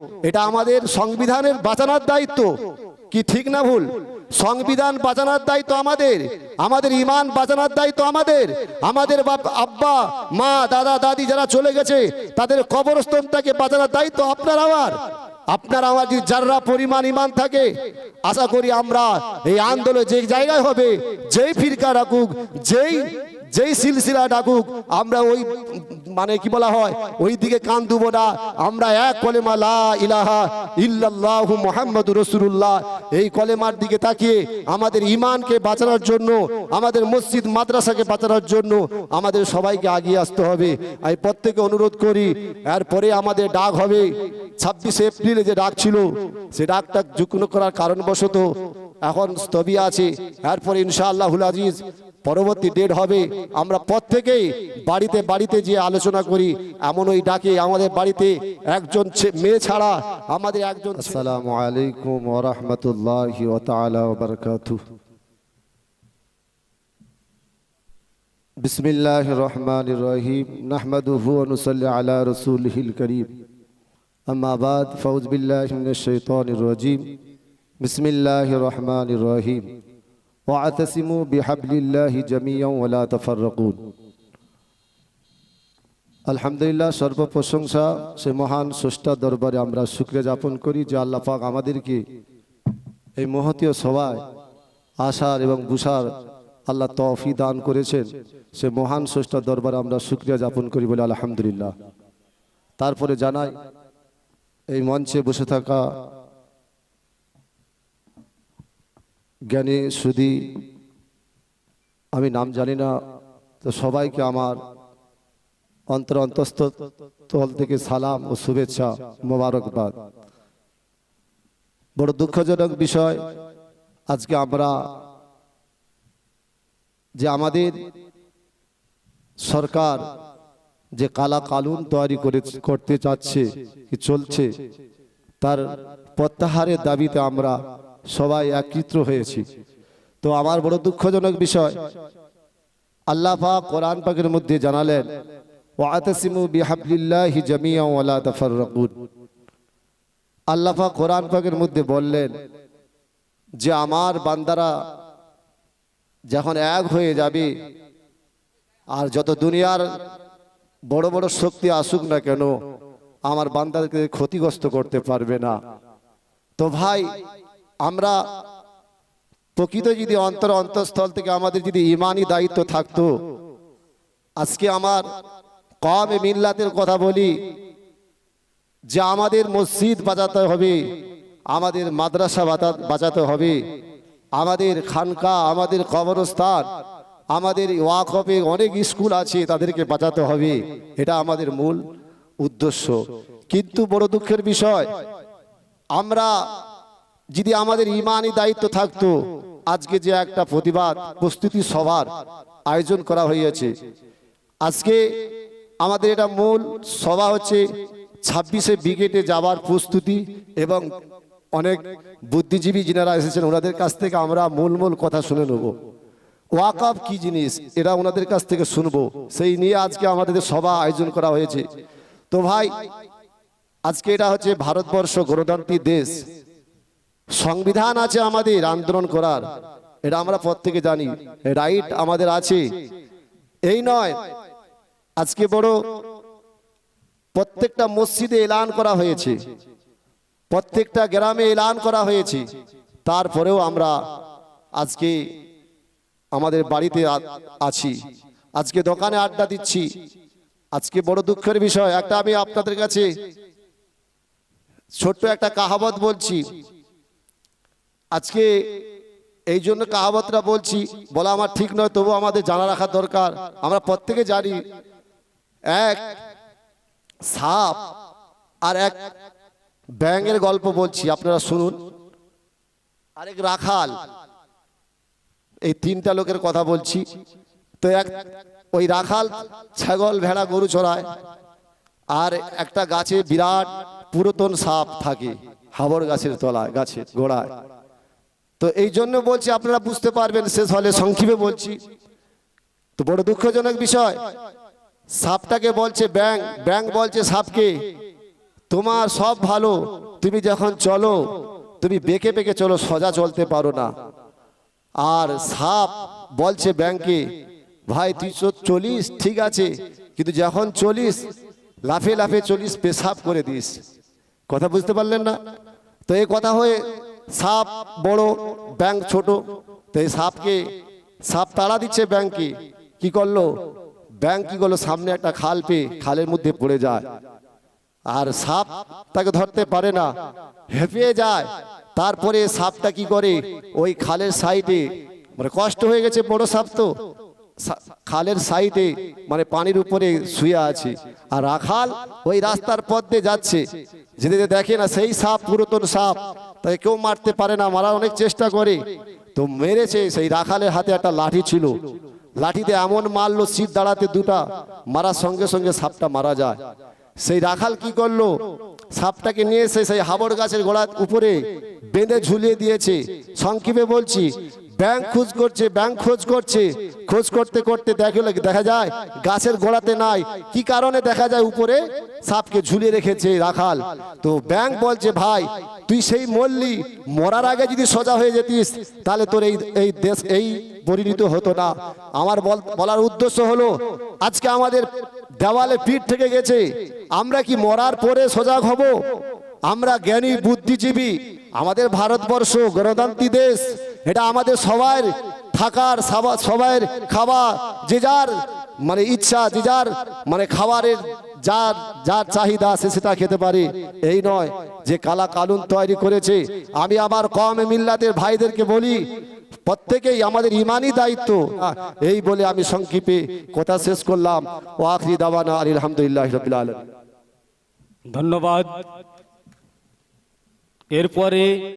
এটা আমাদের সংবিধানের বাঁচানোর দায়িত্ব। কি ঠিক না ভুল? সংবিধান বাঁচানোর দায়িত্ব আমাদের। আমাদের ইমান বাঁচানোর দায়িত্ব আমাদের। আমাদের আব্বা, মা, দাদা, দাদি যারা চলে গেছে, তাদের কবরস্থানটাকে বাঁচানোর দায়িত্ব আপনার আমার। আপনার আমার যদি যারা পরিমাণ ইমান থাকে, আশা করি আমরা এই আন্দোলন যে জায়গায় হবে, যেই ফিরকা রাখুক যেই যেই সিলসিলা ডাকুক, আমরা ওই মানে কি বলা হয়? ওই দিকে কান দেবো না। আমরা এক কলেমা লা ইলাহা ইল্লাল্লাহু মুহাম্মাদুর রাসূলুল্লাহ। এই কলেমার দিকে তাকিয়ে আমাদের ইমানকে বাঁচানোর জন্য, আমাদের মসজিদ, মাদ্রাসাকে বাঁচানোর জন্য আমাদের সবাইকে আগিয়ে আসতে হবে। আমি প্রত্যেকে অনুরোধ করি, এরপরে আমাদের ডাক হবে। ছাব্বিশে এপ্রিলে যে ডাক ছিল, সে ডাকটা যুগ্ন করার কারণবশত এখন স্থবি আছে। এরপরে ইনশাআল্লাহুল আজিজ, পরবর্তী ডেট হবে। আমরা প্রত্যেকেই বাড়িতে বাড়িতে যে আলোচনা করি। এমন ওই ডাকে আমাদের বাড়িতে একজন মেয়ে ছাড়া আমাদের একজন আসসালামু আলাইকুম ওয়া রাহমাতুল্লাহি ওয়া তাআলা ওয়া বারাকাতুহু। বিসমিল্লাহির রহমানির রহিম। নাহমাদুহু ওয়া নুসাল্লি আলা কারীম। আম্মা বাদ ফাউজ বিল্লাহি মিনাশ শাইতানির রাজীম বিসমিল্লাহির রহমানির রহিম ওয়া'তাসিমু বিহাবলিল্লাহি জামিয়ান ওয়া লা তাফাররাকুন। আলহামদুলিল্লাহ সর্ব প্রশংসা সে মহান স্রষ্টা দরবারে আমরা শুক্রিয়া যাপন করি যে আল্লাহ পাক আমাদেরকে এই মহতীয় সভায় আসার এবং বুসার আল্লাহ তফি দান করেছেন। সে মহান স্রষ্টা দরবারে আমরা শুক্রিয়া যাপন করি বলে আলহামদুলিল্লাহ। তারপরে জানাই, এই মঞ্চে বসে থাকা জ্ঞানী সুদী আমি নাম জানি না, তো সবাইকে আমার অন্তর অন্তস্থ তল থেকে সালাম ও শুভেচ্ছা, মোবারকবাদ। বড় দুঃখজনক বিষয়, আজকে আমরা যে আমাদের সরকার যে কালা কালুন তৈরি করে, করতে চাচ্ছে, কি চলছে, তার প্রত্যাহারের দাবিতে আমরা সবাই একত্রিত হয়েছি। তো আমার বড় দুঃখজনক বিষয়, আল্লাহ পাক কোরআন পাকের মধ্যে জানালেন, ওয়াতাসিমু বিহাবলিল্লাহি জামিয়ান ওয়া লা তাফাররাকুন। আল্লাহ পাক কোরআন পাকের মধ্যে বললেন যে, আমার বান্দারা যখন এক হয়ে যাবে, আর যত দুনিয়ার বড় বড় শক্তি আসুক না কেন, আমার বান্দাদেরকে ক্ষতিগ্রস্ত করতে পারবে না। তো ভাই আমরা প্রকৃত যদি অন্তর অন্তঃস্থল থেকে আমাদের যদি ইমানি দায়িত্ব থাকতো, আজকে আমার কম মিল্লাতের কথা বলি, যে আমাদের মসজিদ বাঁচাতে হবে, আমাদের মাদ্রাসা বাঁচাতে হবে, আমাদের খানকা, আমাদের কবরস্থান, আমাদের ওয়াকফে অনেক স্কুল আছে তাদেরকে বাঁচাতে হবে, এটা আমাদের মূল উদ্দেশ্য। কিন্তু বড় দুঃখের বিষয়, আমরা যদি আমাদের ইমানি দায়িত্ব থাকতো, আজকে যে একটা প্রতিবাদ, প্রস্তুতি সভার আয়োজন করা হয়েছে। আজকে আমাদের এটা মূল সভা হচ্ছে ছাব্বিশে ব্রিগেডে যাওয়ার প্রস্তুতি এবং অনেক বুদ্ধিজীবী যিনারা এসেছেন, ওনাদের কাছ থেকে আমরা মূল মূল কথা শুনে নেব। ওয়াকাফ কি জিনিস এরা ওনাদের কাছ থেকে শুনব। সেই নিয়ে আজকে আমাদের সভা আয়োজন করা হয়েছে। তো ভাই, আজকে এটা হচ্ছে ভারতবর্ষ গণতান্ত্রিক দেশ। সংবিধান আছে আমাদের, আন্দোলন করার। এটা আমরা প্রত্যেকে জানি। রাইট আমাদের আছে। এই নয়, আজকে বড় প্রত্যেকটা মসজিদে এলান করা হয়েছে। প্রত্যেকটা গ্রামে এলান করা হয়েছে। তারপরেও আমরা আজকে আমাদের বাড়িতে আছি। আজকে দোকানে আড্ডা দিচ্ছি। আজকে বড় দুঃখের বিষয়। একটা আমি আপনাদের কাছে ছোট্ট একটা কাহাবত বলছি। আজকে এই জন্য কাহাবতটা বলছি, বলা আমার ঠিক নয় তবু আমাদের জানা রাখা দরকার। আমরা প্রত্যেকে জানি, এক সাপ আর এক ব্যাঙের গল্প বলছি, আপনারা শুনুন। আরেক রাখাল, এই তিনটা লোকের কথা বলছি। তো এক, ওই রাখাল ছাগল, ভেড়া, গরু চড়ায়, আর একটা গাছে বিরাট পুরাতন সাপ থাকে, হাবড় গাছের তলায় গাছের গোড়ায়। তো এই জন্য বলছি আপনারা বুঝতে পারবেন শেষ হলে সংক্ষেপে বলছি। তো বড় দুঃখজনক বিষয়, সাপটাকে বলছে ব্যাং ব্যাং বলছে সাপকে, তোমার সব ভালো, তুমি যখন চলো, তুমি বেঁকে বেঁকে চলো, সোজা চলতে পারো না। আর সাপ বলছে ব্যাংকে, ভাই, তুই চলিস, ঠিক আছে, কিন্তু যখন চলিস, লাফে লাফে চলিস, পেশাব করে দিস। কথা বুঝতে পারলেন না? তো এই কথা হয়ে সাপ বড় ব্যাংক ছোট। তো এই সাপকে, সাপ তাড়া দিচ্ছে ব্যাংকে কি করল? ব্যাংক কি করল? সামনে একটা খাল পেয়ে খালের মধ্যে পড়ে যায়। আর সাপ তাকে ধরতে পারে না। হেঁপিয়ে যায়। তারপরে সাপটা কি করে? ওই খালের সাইডে মানে কষ্ট হয়ে গেছে বড় সাপ তো। খালের সাইডে মানে পানির উপরে শুয়ে আছে। আর রাখাল ওই রাস্তার পথ দিয়ে যাচ্ছে। যেতে দেখে না, সেই সাপ পুরাতন সাপ। তাকে কেউ মারতে পারে না, মারার অনেক চেষ্টা করে। তো মেরেছে, সেই রাখালের হাতে একটা লাঠি ছিল। লাঠিতে এমন মারলো শীত দাঁড়াতে দুটা, মারার সঙ্গে সঙ্গে সাপটা মারা যায়। সেই রাখাল কি করল? সাপটাকে নিয়ে এসে সেই হাবড় গাছের গোড়ার উপরে বেঁধে ঝুলিয়ে দিয়েছে। সংক্ষেপে বলছি ব্যাংক খোঁজ করছে, ব্যাংক খোঁজ করছে। খোঁজ করতে করতে দেখে দেখা যায় গাছের গোড়াতে নাই। কি কারণে দেখা যায় উপরে? সাপকে ঝুলিয়ে রেখেছে রাখাল। তো ব্যাংক বলছে, ভাই, তুই সেই মরলি, মরার আগে যদি সোজা হয়ে যেতিস, তাহলে তোর এই এই দেশ, এই পরিণত হতো না। আমার বল- বলার উদ্দেশ্য হলো, আজকে আমাদের দেওয়ালে পিঠ থেকে গেছে। আমরা কি মরার পরে সজাগ হব? আমরা জ্ঞানী, বুদ্ধিজীবী, আমাদের ভারতবর্ষ গণতান্ত্রিক দেশ। এটা আমাদের সবার থাকার, সাবা- সবার খাওয়া, যে যার মানে ইচ্ছা, যে যার মানে খাবারের যার যার চাহিদা সে সেটা খেতে পারে। এই নয় যে কালা কানুন তৈরি করেছে। আমি আমার কম মিল্লাতের ভাইদেরকে বলি, প্রত্যেকেই আমাদের ইমানই দায়িত্ব। এই বলে আমি সংক্ষেপে কথা শেষ করলাম। ও আখরি দাওয়ানা আলহামদুলিল্লাহ রবিল ধন্যবাদ। এরপরে